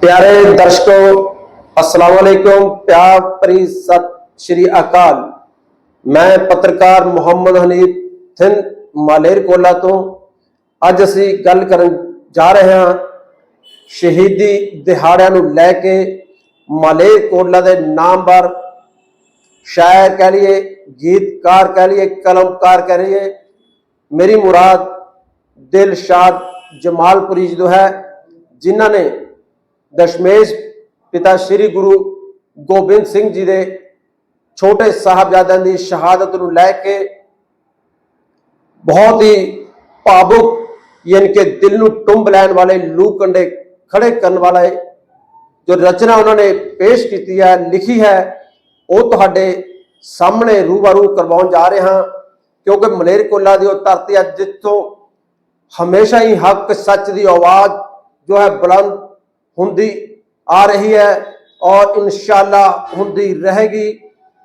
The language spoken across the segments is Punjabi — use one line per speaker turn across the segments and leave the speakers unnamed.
ਪਿਆਰੇ ਦਰਸ਼ਕੋ, ਅਸਲਾਮ ਵਾਲੇਕੁਮ ਪਿਆਰ ਭਰੀ ਸਤਿ ਸ਼੍ਰੀ ਅਕਾਲ। ਮੈਂ ਪੱਤਰਕਾਰ ਮੁਹੰਮਦ ਹਨੀਫ ਥਿੰਦ ਮਾਲੇਰਕੋਲਾ ਤੋਂ। ਅੱਜ ਅਸੀਂ ਗੱਲ ਕਰਨ ਜਾ ਰਹੇ ਹਾਂ ਸ਼ਹੀਦੀ ਦਿਹਾੜਿਆਂ ਨੂੰ ਲੈ ਕੇ ਮਾਲੇਰਕੋਲਾ ਦੇ ਨਾਮਵਰ ਸ਼ਾਇਰ ਕਹਿ ਲਈਏ, ਗੀਤਕਾਰ ਕਹਿ ਲਈਏ, ਕਲਮਕਾਰ ਕਹਿ ਲਈਏ। ਮੇਰੀ ਮੁਰਾਦ ਦਿਲਸ਼ਾਦ ਜਮਾਲਪੁਰੀ ਜਦੋਂ ਹੈ, ਜਿਨ੍ਹਾਂ ਨੇ ਦਸ਼ਮੇਸ਼ ਪਿਤਾ ਸ੍ਰੀ ਗੁਰੂ ਗੋਬਿੰਦ ਸਿੰਘ ਜੀ ਦੇ ਛੋਟੇ ਸਾਹਿਬਜ਼ਾਦਿਆਂ ਦੀ ਸ਼ਹਾਦਤ ਨੂੰ ਲੈ ਕੇ ਬਹੁਤ ਹੀ ਭਾਵੁਕ ਯਾਨੀ ਕਿ ਦਿਲ ਨੂੰ ਟੁੰਬ ਲੈਣ ਵਾਲੇ ਲੂ ਕੰਡੇ ਖੜੇ ਕਰਨ ਵਾਲਾ ਜੋ ਰਚਨਾ ਉਹਨਾਂ ਨੇ ਪੇਸ਼ ਕੀਤੀ ਹੈ, ਲਿਖੀ ਹੈ, ਉਹ ਤੁਹਾਡੇ ਸਾਹਮਣੇ ਰੂਬਰੂ ਕਰਵਾਉਣ ਜਾ ਰਹੇ ਹਾਂ, ਕਿਉਂਕਿ ਮਲੇਰਕੋਲਾ ਦੀ ਉਹ ਧਰਤੀ ਹੈ ਜਿੱਥੋਂ ਹਮੇਸ਼ਾ ਹੀ ਹੱਕ ਸੱਚ ਦੀ ਆਵਾਜ਼ ਜੋ ਹੈ ਬੁਲੰਦ ਹੁੰਦੀ ਆ ਰਹੀ ਹੈ ਔਰ ਇਨਸ਼ਾਅੱਲਾ ਹੁੰਦੀ ਰਹੇਗੀ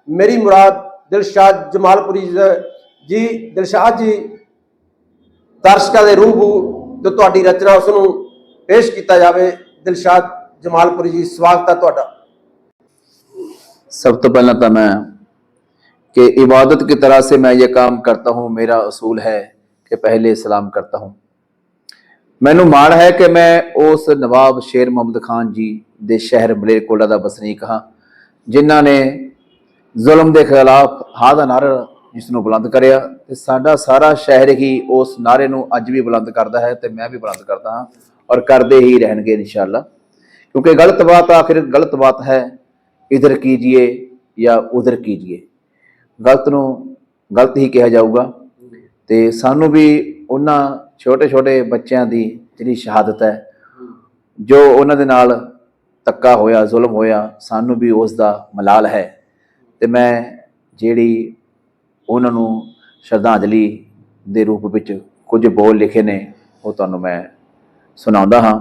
ਮੇਰੀ ਮੁਰਾਦ ਦਿਲਸ਼ਾਦ ਜਮਾਲਪੁਰੀ ਜੀ- ਜੀ ਦਿਲਸ਼ਾਦ ਜੀ ਦਰਸ਼ਕਾਂ ਦੇ ਰੂਬੂ ਜੋ ਤੁਹਾਡੀ ਰਚਨਾ ਉਸ ਨੂੰ ਪੇਸ਼ ਕੀਤਾ ਜਾਵੇ ਦਿਲਸ਼ਾਦ ਜਮਾਲਪੁਰੀ ਜੀ ਸਵਾਗਤ ਹੈ ਤੁਹਾਡਾ
सब तो पहला तो मैं कि इबादत की तरह से मैं ये काम करता हूँ मेरा असूल है कि पहले सलाम करता हूँ ਮੈਨੂੰ ਮਾਣ ਹੈ ਕਿ ਮੈਂ ਉਸ ਨਵਾਬ ਸ਼ੇਰ ਮੁਹੰਮਦ ਖਾਨ ਜੀ ਦੇ ਸ਼ਹਿਰ ਬਲੇਰਕੋਟਲਾ ਦਾ ਵਸਨੀਕ ਹਾਂ, ਜਿਨ੍ਹਾਂ ਨੇ ਜ਼ੁਲਮ ਦੇ ਖਿਲਾਫ ਹਾ ਦਾ ਨਾਰਾ ਜਿਸ ਨੂੰ ਬੁਲੰਦ ਕਰਿਆ ਤੇ ਸਾਡਾ ਸਾਰਾ ਸ਼ਹਿਰ ਹੀ ਉਸ ਨਾਰੇ ਨੂੰ ਅੱਜ ਵੀ ਬੁਲੰਦ ਕਰਦਾ ਹੈ ਤੇ ਮੈਂ ਵੀ ਬੁਲੰਦ ਕਰਦਾ ਹਾਂ ਔਰ ਕਰਦੇ ਹੀ ਰਹਿਣਗੇ ਇਨਸ਼ਾਅੱਲਾ। ਕਿਉਂਕਿ ਗਲਤ ਬਾਤ ਆਖਿਰ ਗਲਤ ਬਾਤ ਹੈ, ਇਧਰ ਕੀਜੀਏ ਜਾਂ ਉਧਰ ਕੀਜੀਏ ਗਲਤ ਨੂੰ ਗਲਤ ਹੀ ਕਿਹਾ ਜਾਊਗਾ ਤੇ ਸਾਨੂੰ ਵੀ ਉਹਨਾਂ ਛੋਟੇ ਛੋਟੇ ਬੱਚਿਆਂ ਦੀ ਜਿਹੜੀ ਸ਼ਹਾਦਤ ਹੈ ਜੋ ਉਹਨਾਂ ਦੇ ਨਾਲ ਤੱਕਾ ਹੋਇਆ ਜ਼ੁਲਮ ਹੋਇਆ ਸਾਨੂੰ ਵੀ ਉਸ ਦਾ ਮਲਾਲ ਹੈ। ਤੇ ਮੈਂ ਜਿਹੜੀ ਉਹਨਾਂ ਨੂੰ ਸ਼ਰਧਾਂਜਲੀ ਦੇ ਰੂਪ ਵਿੱਚ ਕੁਝ ਬੋਲ ਲਿਖੇ ਨੇ ਉਹ ਤੁਹਾਨੂੰ ਮੈਂ ਸੁਣਾਉਂਦਾ ਹਾਂ।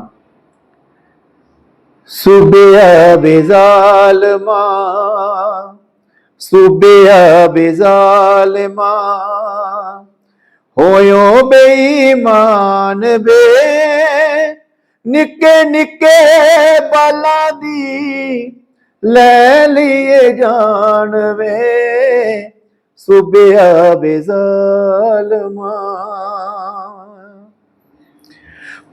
ਸੁਬਿਆ ਬੇਜ਼ਾਲਮਾ ਸੁਬਿਆ ਬੇਜ਼ਾਲਮਾ ਹੋਇਓ ਬੇਈਮਾਨ ਬੇ ਨਿੱਕੇ ਨਿੱਕੇ ਬਾਲਾਂ ਦੀ ਲੈ ਲਈਏ ਜਾਨ ਵੇ। ਸੁਬਿਆ ਬੇਜ਼ਾਲਮਾ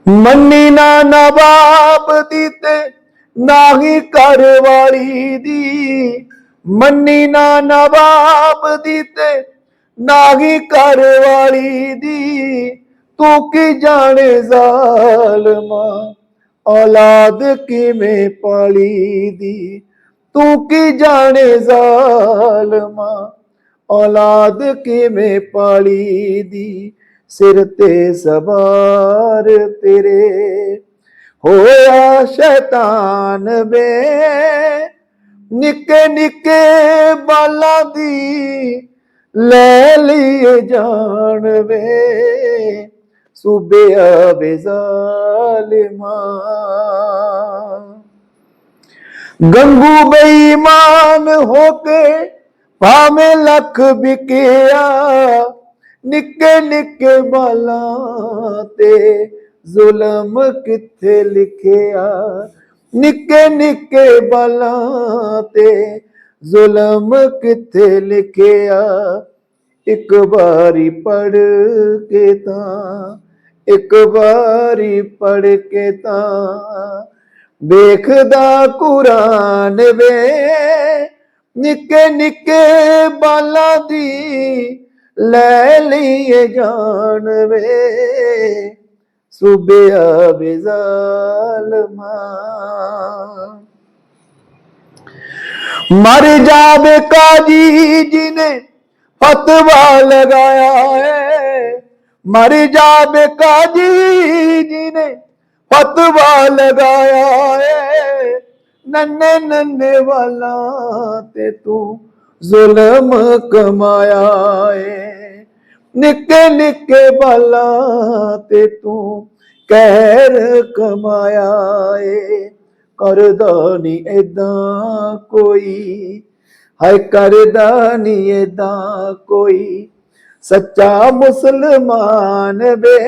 ਮੰਨੀ ਨਾ ਨਵਾਬ ਦੀ ਤੇ ਨਾਹੀ ਘਰ ਵਾਲੀ ਦੀ। ਮੰਨੀ ਨਾ ਨਵਾਬ ਦੀ ਤੇ ਨਾਹੀ ਘਰ ਵਾਲੀ ਦੀ, ਤੂੰ ਕੀ ਜਾਣੇ ਜ਼ਾਲਮਾ? ਔਲਾਦ ਕਿਵੇਂ ਪਾਲੀ ਦੀ? ਤੂੰ ਕੀ ਜਾਣੇ ਜ਼ਾਲਮਾ? ਔਲਾਦ ਕਿਵੇਂ ਪਾਲੀ ਦੀ? ਸਿਰ ਤੇ ਸਵਾਰ ਤੇਰੇ ਹੋਇਆ ਸ਼ੈਤਾਨ ਵੇ। ਨਿੱਕੇ ਨਿੱਕੇ ਬਾਲਾਂ ਦੀ ਲੈ ਲਈਏ ਜਾਣ ਵੇ। ਸੁਬਿਆ ਬੇਜ਼ਾਲਿਮਾ ਗੰਗੂ ਬੇਈਮਾਨ ਹੋ ਕੇ ਭਾਵੇਂ ਲੱਖ ਵਿਕਿਆ, ਨਿੱਕੇ ਨਿੱਕੇ ਬਾਲਾਂ ਤੇ ਜ਼ੁਲਮ ਕਿੱਥੇ ਲਿਖਿਆ। ਨਿੱਕੇ ਨਿੱਕੇ ਬਾਲਾਂ ਤੇ ਜ਼ੁਲਮ ਕਿੱਥੇ ਲਿਖਿਆ? ਇੱਕ ਵਾਰੀ ਪੜ ਕੇ ਤਾਂ, ਇੱਕ ਵਾਰੀ ਪੜ ਕੇ ਤਾਂ। ਵੇਖਦਾ ਕੁਰਾਨ ਵੇ, ਨਿੱਕੇ ਨਿੱਕੇ ਬਾਲਾਂ ਦੀ ਲੈ ਲਈਏ ਜਾਣ ਵੇ। ਸੁਬਿਆ ਬੇਜ਼ਾਲਮਾ ਮਰ ਜਾਵੇ ਕਾਜੀ ਜੀ ਨੇ ਫਤਵਾ ਲਗਾਇਆ ਹੈ ਮਰ ਜਾਵੇ ਕਾਜੀ ਜੀ ਨੇ ਫਤਵਾ ਲਗਾਇਆ ਹੈ ਨੰਨੇ ਨੰਨੇ ਵਾਲਾ ਤੇ ਤੂੰ ਜ਼ੁਲਮ ਕਮਾਇਆ ਏ। ਨਿੱਕੇ ਨਿੱਕੇ ਬਾਲਾ ਤੇ ਤੂੰ ਕਹਿਰ ਕਮਾਇਆ ਏ। ਕਰਦਾ ਨਹੀਂ ਏਦਾਂ ਕੋਈ। ਹਾਏ ਕਰਦਾ ਨਹੀਂ ਏਦਾਂ ਕੋਈ। ਸੱਚਾ ਮੁਸਲਮਾਨ ਵੇ,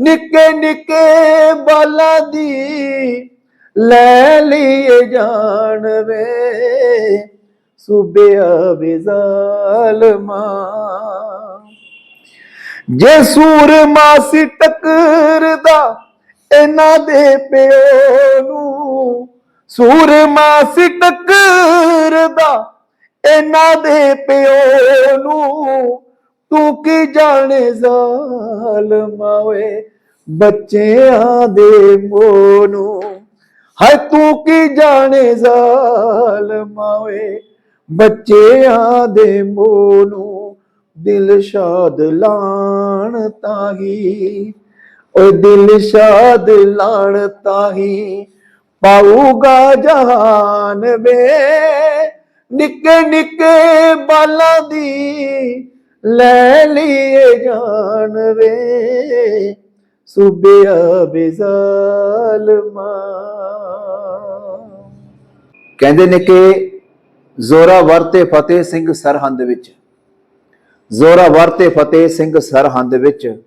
ਨਿੱਕੇ ਨਿੱਕੇ ਬਾਲਾਂ ਦੀ ਲੈ ਲਈ ਜਾਣ ਵੇ। ਸੁਬਿਆ ਵੇ ਜੇ ਸੂਰਮਾ ਸੀ ਟੱਕਰਦਾ ਇਹਨਾਂ ਦੇ ਪਿਓ ਨੂੰ ਸੂਰਮਾ ਸੀ ਟੱਕਰਦਾ ਇਹਨਾਂ ਦੇ ਪਿਓ ਨੂੰ ਤੂੰ ਕੀ ਜਾਣੇ ਜ਼ਾਲਮਾ ਓਏ? ਬੱਚਿਆਂ ਦੇ ਮੋਹ ਨੂੰ। ਹਾਏ ਤੂੰ ਕੀ ਜਾਣੇ ਜ਼ਾਲਮਾ ਓਏ? ਬੱਚਿਆਂ ਦੇ ਮੋਹ ਨੂੰ ਦਿਲ ਸ਼ਾਦ ਲਾਣ ਤਾਹੀ ਓਏ ਦਿਲ ਸ਼ਾਦ ਲਾਣ ਤਾਹੀ ਪਾਊਗਾ ਜਹਾਨ ਵੇ। ਨਿੱਕੇ ਨਿੱਕੇ ਬਾਲਾਂ ਦੀ ਲੈ ਲਈਏ ਜਾਨ ਵੇ। ਸੁਬਿਆ ਬਿਜ਼ਾਲਮਾ। ਕਹਿੰਦੇ ਨੇ ਕਿ ਜ਼ੋਰਾਵਰ ਤੇ ਫਤਿਹ ਸਿੰਘ ਸਰਹੰਦ ਵਿੱਚ। ਜ਼ੋਰਾਵਰ ਤੇ ਫਤਿਹ ਸਿੰਘ ਸਰਹੰਦ ਵਿੱਚ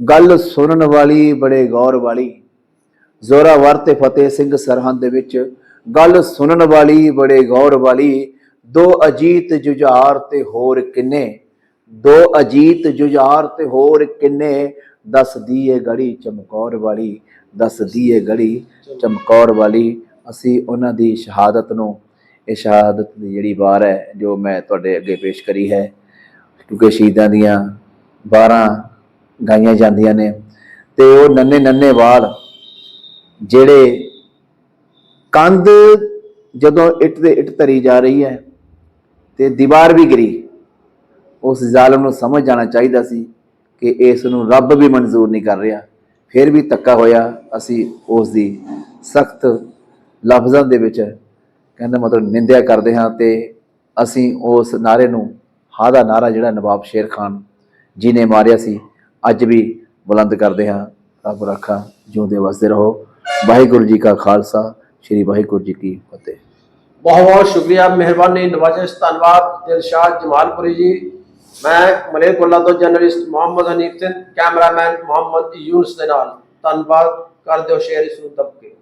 ਗੱਲ ਸੁਣਨ ਵਾਲੀ ਬੜੇ ਗੌਰ ਵਾਲੀ। ਜ਼ੋਰਾਵਰ ਤੇ ਫਤਿਹ ਸਿੰਘ ਸਰਹੰਦ ਵਿੱਚ ਗੱਲ ਸੁਣਨ ਵਾਲੀ ਬੜੇ ਗੌਰ ਵਾਲੀ, ਦੋ ਅਜੀਤ ਜੁਝਾਰ ਤੇ ਹੋਰ ਕਿੰਨੇ? ਦੋ ਅਜੀਤ ਜੁਝਾਰ ਤੇ ਹੋਰ ਕਿੰਨੇ? ਦੱਸਦੀ ਏ ਗੜੀ ਚਮਕੌਰ ਵਾਲੀ ਦੱਸਦੀ ਏ ਗੜੀ ਚਮਕੌਰ ਵਾਲੀ। ਅਸੀਂ ਉਹਨਾਂ ਦੀ ਸ਼ਹਾਦਤ ਨੂੰ, ਇਹ ਸ਼ਹਾਦਤ ਦੀ ਜਿਹੜੀ ਵਾਰ ਹੈ, ਜੋ ਮੈਂ ਤੁਹਾਡੇ ਅੱਗੇ ਪੇਸ਼ ਕਰੀ ਹੈ, ਕਿਉਂਕਿ ਸ਼ਹੀਦਾਂ ਦੀਆਂ 12 ਗਾਈਆਂ ਜਾਂਦੀਆਂ ਨੇ ਤੇ ਉਹ ਨੰਨੇ ਨੰਨੇ ਵਾਲ ਜਿਹੜੇ ਕੰਧ ਜਦੋਂ ਇੱਟ ਦੇ ਇੱਟ ਧਰੀ ਜਾ ਰਹੀ ਹੈ ਤੇ ਦੀਵਾਰ ਵੀ ਗਿਰੀ ਉਸ ਜ਼ਾਲਮ ਨੂੰ ਸਮਝ ਜਾਣਾ ਚਾਹੀਦਾ ਸੀ ਕਿ ਇਸ ਨੂੰ ਰੱਬ ਵੀ ਮਨਜ਼ੂਰ ਨਹੀਂ ਕਰ ਰਿਹਾ, ਫਿਰ ਵੀ ਧੱਕਾ ਹੋਇਆ, ਅਸੀਂ ਉਸ ਦੀ ਸਖਤ ਲਫ਼ਜ਼ਾਂ ਦੇ ਵਿੱਚ ਕਹਿੰਦਾ ਮਤਲਬ ਨਿੰਦਿਆ ਕਰਦੇ ਹਾਂ ਤੇ ਅਸੀਂ ਉਸ ਨਾਰੇ ਨੂੰ ਹਾ ਦਾ ਨਾਰਾ ਜਿਹੜਾ ਨਵਾਬ ਸ਼ੇਰ ਖਾਨ ਜੀ ਨੇ ਮਾਰਿਆ ਸੀ। ਅੱਜ ਵੀ ਬੁਲੰਦ ਕਰਦੇ ਹਾਂ। ਰੱਬ ਰੱਖਾ ਜਿਉਂਦੇ ਵਸਦੇ ਰਹੋ। ਵਾਹਿਗੁਰੂ ਜੀ ਕਾ ਖਾਲਸਾ, ਸ੍ਰੀ ਵਾਹਿਗੁਰੂ ਜੀ ਕੀ ਫਤਿਹ।
ਬਹੁਤ ਬਹੁਤ ਸ਼ੁਕਰੀਆ, ਮਿਹਰਬਾਨੀ, ਨਵਾਜ਼ਿਸ਼, ਧੰਨਵਾਦ। ਦਿਲਸ਼ਾਦ ਜਮਾਲਪੁਰੀ ਜੀ। ਮੈਂ ਮਲੇਰਕੋਲਾ ਤੋਂ ਜਰਨਲਿਸਟ ਮੁਹੰਮਦ ਹਨੀਫ ਸਿੰਘ ਕੈਮਰਾਮੈਨ ਮੁਹੰਮਦ ਯੂਨਸ ਦੇ ਨਾਲ। ਧੰਨਵਾਦ। ਕਰ ਦਿਓ ਸ਼ੇਅਰ ਇਸ ਨੂੰ ਦਬ ਕੇ